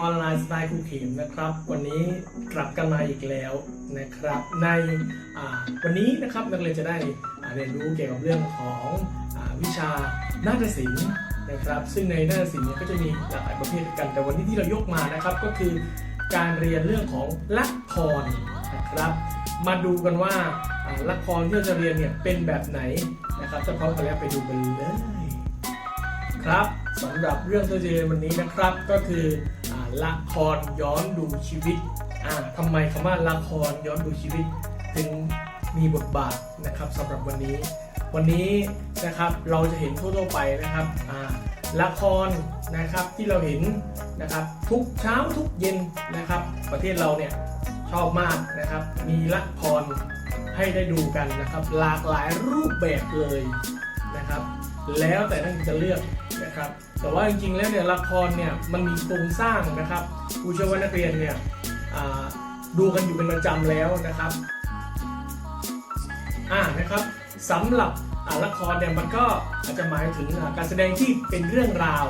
ออนไลน์สไตล์ครูเข็มนะครับ วันนี้กลับกันมาอีกแล้วนะครับ ในวันนี้นะครับนักเรียนจะได้เรียนรู้เกี่ยวกับเรื่องของอวิชานาฏศิลป์นะครับ ซึ่งในนาฏศิลป์เนี่ยก็จะมีหลากหลายประเภทกัน แต่วันนี้ที่เรายกมานะครับก็คือการเรียนเรื่องของละครนะครับ มาดูกันว่าละครที่เราจะเรียนเนี่ยเป็นแบบไหนนะครับจะพร้อมกันแล้วไปดูกันเลยครับสำหรับเรื่องที่เราจะเรียนวันนี้นะครับก็คือ ละครย้อนดูชีวิตอ่าทำไมคำว่าละครย้อนดูชีวิต ถึงมีบทบาทนะครับสำหรับวันนี้ วันนี้นะครับเราจะเห็นทั่วๆไปนะครับอ่าละครนะครับที่เราเห็นนะครับทุกเช้าทุกเย็นนะครับ ประเทศเราเนี่ยชอบมากนะครับ มีละครให้ได้ดูกันนะครับ หลากหลายรูปแบบเลยนะครับ แล้วแต่ท่านจะเลือกนะครับ แต่ว่าจริงๆแล้วเนี่ยละครเนี่ยมันมีโครงสร้างนะครับครูเชื่อว่านักเรียนเนี่ยดูกันอยู่เป็นประจำแล้วนะครับอ่านะครับสำหรับละครเนี่ยมันก็อาจจะหมายถึงการแสดงที่เป็นเรื่องราว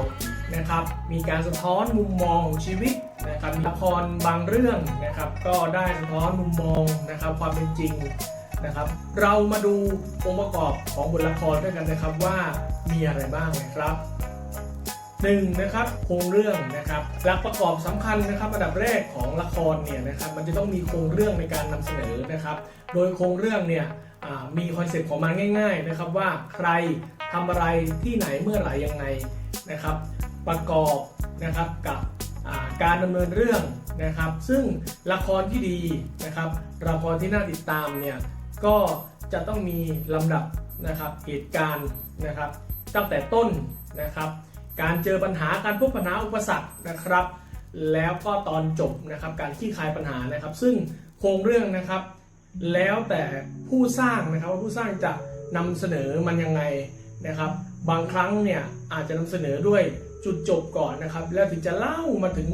นะครับ มีการสะท้อนมุมมองของชีวิตนะครับละครบางเรื่องนะครับ ก็ได้สะท้อนมุมมองนะครับ ความเป็นจริง นะครับ เรามาดูองค์ประกอบของบทละครด้วยกันนะครับว่ามีอะไรบ้างนะครับหนึ่งนะครับโครงเรื่องนะครับหลักประกอบสำคัญนะครับอันดับแรกของละครเนี่ยนะครับมันจะต้องมีโครงเรื่องในการนำเสนอนะครับ โดยโครงเรื่องเนี่ยมีคอนเซ็ปต์ของมันง่าย ๆนะครับ ว่าใครทำอะไรที่ไหนเมื่อไหร่ยังไงนะครับ ประกอบนะครับกับการดำเนินเรื่องนะครับ ซึ่งละครที่ดีนะครับละครที่น่าติดตามเนี่ย ก็จะต้องมีลำดับนะครับเหตุการณ์นะครับตั้งแต่ต้นนะครับ การเจอปัญหาการพบปัญหาอุปสรรคนะครับ แล้วก็ตอนจบนะครับการคลี่คลายปัญหานะครับ ซึ่งโครงเรื่องนะครับ แล้วแต่ผู้สร้างนะครับว่าผู้สร้างจะนำเสนอมันยังไงนะครับ บางครั้งเนี่ยอาจจะนำเสนอด้วยจุดจบก่อนนะครับ แล้วถึงจะเล่ามาถึง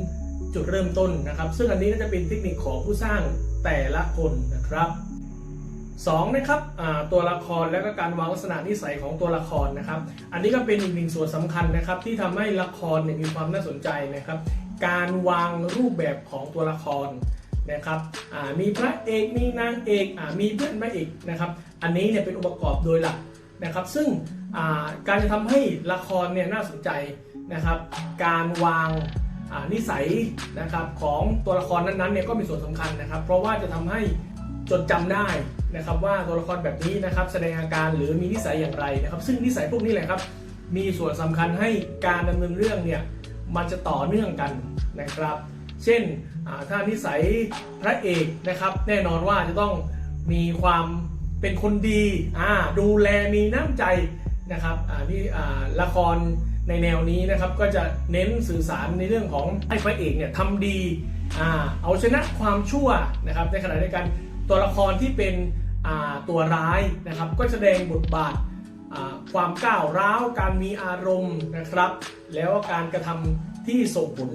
จุดเริ่มต้นนะครับ ซึ่งอันนี้ก็จะเป็นเทคนิคของผู้สร้างแต่ละคนนะครับ สองนะครับตัวละครและก็การวางลักษณะนิสัยของตัวละครนะครับ อันนี้ก็เป็นอีกหนึ่งส่วนสำคัญนะครับ ที่ทำให้ละครเนี่ยมีความน่าสนใจนะครับ การวางรูปแบบของตัวละครนะครับมีพระเอกมีนางเอกอมีเพื่อนพระเอกนะครับ อันนี้เนี่ยเป็นองค์ประกอบโดยหลักนะครับ ซึ่งการจะทำให้ละครเนี่ยน่าสนใจนะครับ การวางนิสัยนะครับของตัวละครนั้นๆเนี่ยก็มีส่วนสำคัญนะครับ เพราะว่าจะทำให้ จดจำได้นะครับว่าตัวละครแบบนี้นะครับแสดงอาการหรือมีนิสัยอย่างไรนะครับ ซึ่งนิสัยพวกนี้แหละครับ มีส่วนสำคัญให้การดำเนินเรื่องเนี่ยมันจะต่อเนื่องกันนะครับ เช่นถ้านิสัยพระเอกนะครับ แน่นอนว่าจะต้องมีความเป็นคนดีดูแลมีน้ำใจนะครับที่ละครในแนวนี้นะครับก็จะเน้นสื่อสารในเรื่องของให้พระเอกเนี่ยทำดีอเอาชนะความชั่วนะครับในขณะเดียวกัน ตัวละครที่เป็นตัวร้ายนะครับ ก็แสดงบทบาทความก้าวร้าวการมีอารมณ์นะครับ แล้วก็การกระทำที่ส่งผล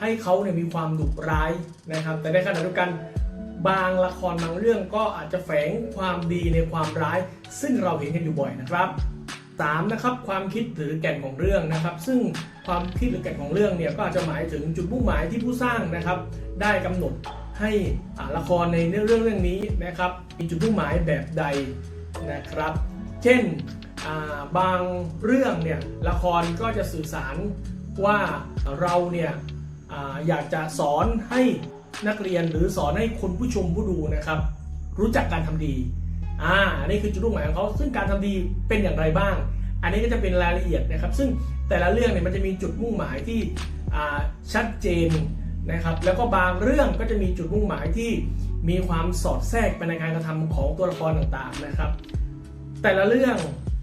ให้เขาเนี่ยมีความดุร้ายนะครับ แต่ในขณะเดียวกันบางละครบางเรื่องก็อาจจะแฝงความดีในความร้าย ซึ่งเราเห็นกันอยู่บ่อยนะครับสามนะครับความคิดหรือแก่นของเรื่องนะครับ ซึ่งความคิดหรือแก่นของเรื่องเนี่ยก็อาจจะหมายถึงจุดมุ่งหมายที่ผู้สร้างนะครับ ได้กำหนด ให้ละครในเรื่องเรื่องนี้นะครับมีจุดมุ่งหมายแบบใดนะครับ เช่นบางเรื่องเนี่ยละครก็จะสื่อสารว่าเราเนี่ยออยากจะสอนให้นักเรียนหรือสอนให้คนผู้ชมผู้ดูนะครับ รู้จักการทำดีอ่านนี้คือจุดมุ่งหมายของเขาซึ่งการทำดีเป็นอย่างไรบ้าง อันนี้ก็จะเป็นรายละเอียดนะครับ ซึ่งแต่ละเรื่องเนี่ยมันจะมีจุดมุ่งหมายที่ชัดเจน นะครับแล้วก็บางเรื่องก็จะมีจุดมุ่งหมายที่มีความสอดแทรกไปในการกระทำของตัวละครต่างๆนะครับ แต่ละเรื่อง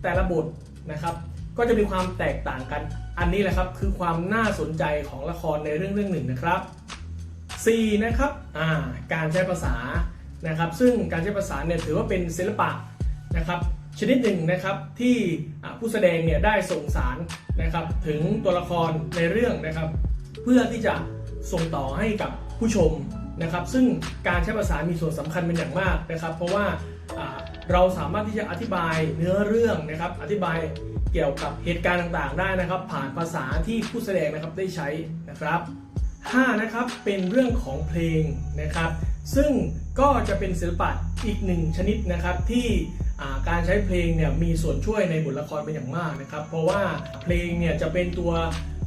แต่ละบทนะครับก็จะมีความแตกต่างกัน อันนี้แหละครับคือความน่าสนใจของละครในเรื่องเรื่องหนึ่งนะครับ 4 นะครับการใช้ภาษานะครับ ซึ่งการใช้ภาษาเนี่ยถือว่าเป็นศิลปะนะครับ ชนิดหนึ่งนะครับที่ผู้แสดงเนี่ยได้ส่งสารนะครับถึงตัวละครในเรื่องนะครับ เพื่อที่จะ ส่งต่อให้กับผู้ชมนะครับ ซึ่งการใช้ภาษามีส่วนสำคัญเป็นอย่างมากนะครับ เพราะว่าเราสามารถที่จะอธิบายเนื้อเรื่องนะครับ อธิบายเกี่ยวกับเหตุการณ์ต่างๆ ได้นะครับ ผ่านภาษาที่ผู้แสดงนะครับได้ใช้นะครับ 5 นะครับเป็นเรื่องของเพลงนะครับ ซึ่งก็จะเป็นศิลปะอีกหนึ่งชนิดนะครับที่การใช้เพลงเนี่ยมีส่วนช่วยในบทละครเป็นอย่างมากนะครับ เพราะว่าเพลงเนี่ยจะเป็นตัว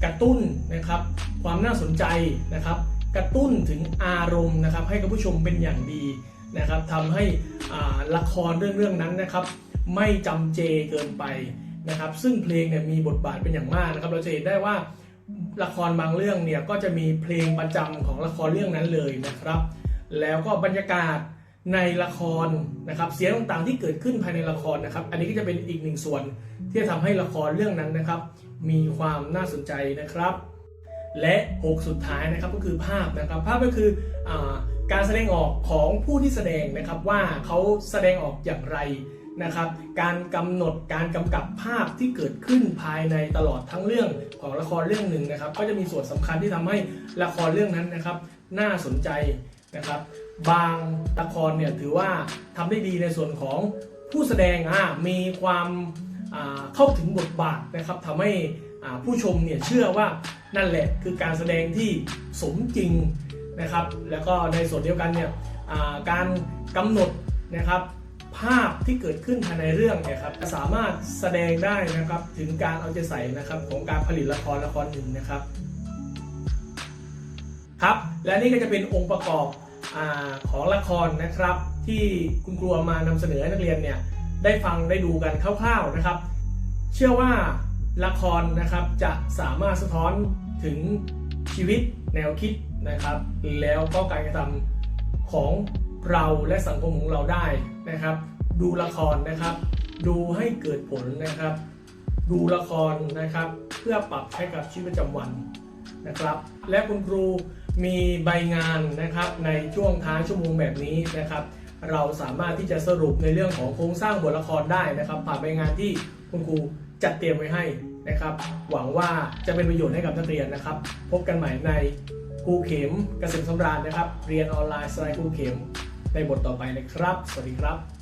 กระตุ้นนะครับความน่าสนใจนะครับ กระตุ้นถึงอารมณ์นะครับ ให้กับผู้ชมเป็นอย่างดีนะครับทำให้ละครเรื่องเรื่องนั้นนะครับ ไม่จำเจเกินไปนะครับ ซึ่งเพลงเนี่ยมีบทบาทเป็นอย่างมากนะครับ เราจะเห็นได้ว่าละครบางเรื่องเนี่ยก็จะมีเพลงประจำของละครเรื่องนั้นเลยนะครับ แล้วก็บรรยากาศในละครนะครับเสียงต่างๆที่เกิดขึ้นภายในละครนะครับ อันนี้ก็จะเป็นอีกหนึ่งส่วนที่จะทำให้ละครเรื่องนั้นนะครับ มีความน่าสนใจนะครับ และ 6 สุดท้ายนะครับก็คือภาพนะครับภาพก็คืออการแสดงออกของผู้ที่แสดงนะครับว่าเขาแสดงออกอย่างไรนะครับ การกำหนดการกำกับภาพที่เกิดขึ้นภายในตลอดทั้งเรื่องของละครเรื่องหนึ่งนะครับ ก็จะมีส่วนสำคัญที่ทำให้ละครเรื่องนั้นนะครับ น่าสนใจนะครับ บางละครเนี่ยถือว่าทำได้ดีในส่วนของผู้แสดงอ่ามีความ เข้าถึงบทบาทนะครับทำให้ผู้ชมเนี่ยเชื่อว่านั่นแหละคือการแสดงที่สมจริงนะครับ แล้วก็ในส่วนเดียวกันเนี่ยการกำหนดนะครับภาพที่เกิดขึ้นภายในเรื่องเนี่ยครับสามารถแสดงได้นะครับถึงการเอาใจใส่นะครับของการผลิตละครละครหนึ่งนะครับครับ และนี่ก็จะเป็นองค์ประกอบอของละครนะครับ ที่คุณครูมานำเสนอให้นักเรียนเนี่ย ได้ฟังได้ดูกันคร่าวๆนะครับ เชื่อว่าละครนะครับจะสามารถสะท้อนถึงชีวิตแนวคิดนะครับ แล้วก็การกระทำของเราและสังคมของเราได้นะครับ ดูละครนะครับ ดูให้เกิดผลนะครับ ดูละครนะครับ เพื่อปรับใช้กับชีวิตประจำวันนะครับ และคุณครูมีใบงานนะครับในช่วงท้ายชั่วโมงแบบนี้นะครับ เราสามารถที่จะสรุปในเรื่องของโครงสร้างบทละครได้นะครับผ่านใบงานที่คุณครูจัดเตรียมไว้ให้นะครับ หวังว่าจะเป็นประโยชน์ให้กับนักเรียนนะครับ พบกันใหม่ในครูเข็มเกษมสำราญนะครับ เรียนออนไลน์สไตล์ครูเข็มในบทต่อไปนะครับ สวัสดีครับ